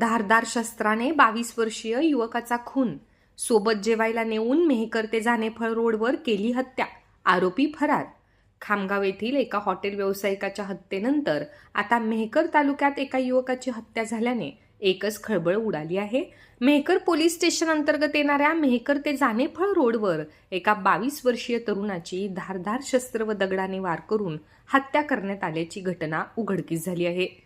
धारदार शस्त्राने बावीस वर्षीय युवकाचा खून. सोबत जेवायला नेऊन मेहकर ते जानेफळ रोडवर केली हत्या. आरोपी फरार. खामगाव येथील एका हॉटेल व्यावसायिकाच्या हत्येनंतर आता मेहकर तालुक्यात एका युवकाची हत्या झाल्याने एकच खळबळ उडाली आहे. मेहकर पोलीस स्टेशन अंतर्गत येणाऱ्या मेहकर ते जानेफळ रोडवर एका बावीस वर्षीय तरुणाची धारधार शस्त्र व दगडाने वार करून हत्या करण्यात आल्याची घटना उघडकीस झाली आहे.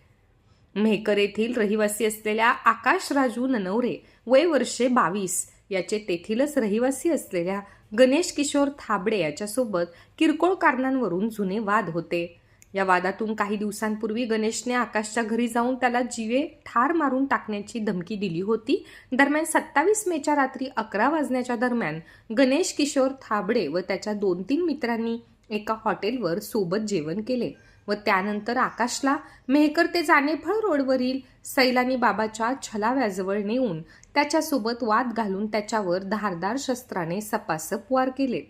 मेहकर येथील रहिवासी असलेल्या आकाश राजू ननवरे वय वर्षे बावीस याचे तेथीलच रहिवासी असलेल्या गणेश किशोर थाबडे याच्यासोबत किरकोळ कारणांवरून जुने वाद होते. या वादातून काही दिवसांपूर्वी गणेशने आकाशच्या घरी जाऊन त्याला जीवे ठार मारून टाकण्याची धमकी दिली होती. दरम्यान सत्तावीस मेच्या रात्री अकरा वाजण्याच्या दरम्यान गणेश किशोर थाबडे व त्याच्या दोन तीन मित्रांनी एका हॉटेलवर सोबत जेवण केले. व त्यानंतर आकाशला मेहकर ते जानेफळ रोडवरील सैलानी बाबाच्या छलाव्याजवळ नेऊन त्याच्यासोबत वाद घालून त्याच्यावर धारदार शस्त्राने सपासप वार केलेत.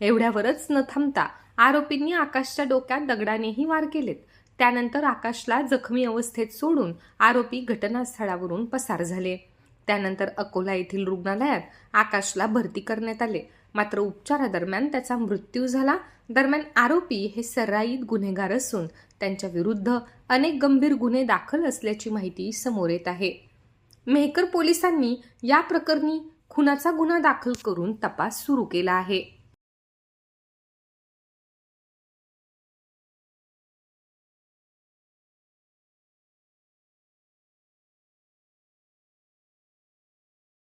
एवढ्यावरच न थांबता आरोपींनी आकाशच्या डोक्यात दगडानेही वार केलेत. त्यानंतर आकाशला जखमी अवस्थेत सोडून आरोपी घटनास्थळावरून पसार झाले. त्यानंतर अकोला येथील रुग्णालयात आकाशला भरती करण्यात आले. मात्र उपचारादरम्यान त्याचा मृत्यू झाला. दरम्यान आरोपी हे सर्राईत गुन्हेगार असून त्यांच्या विरुद्ध अनेक गंभीर गुन्हे दाखल असल्याची माहिती समोर येत आहे. मेहकर पोलिसांनी या प्रकरणी खुनाचा गुन्हा दाखल करून तपास सुरू केला आहे.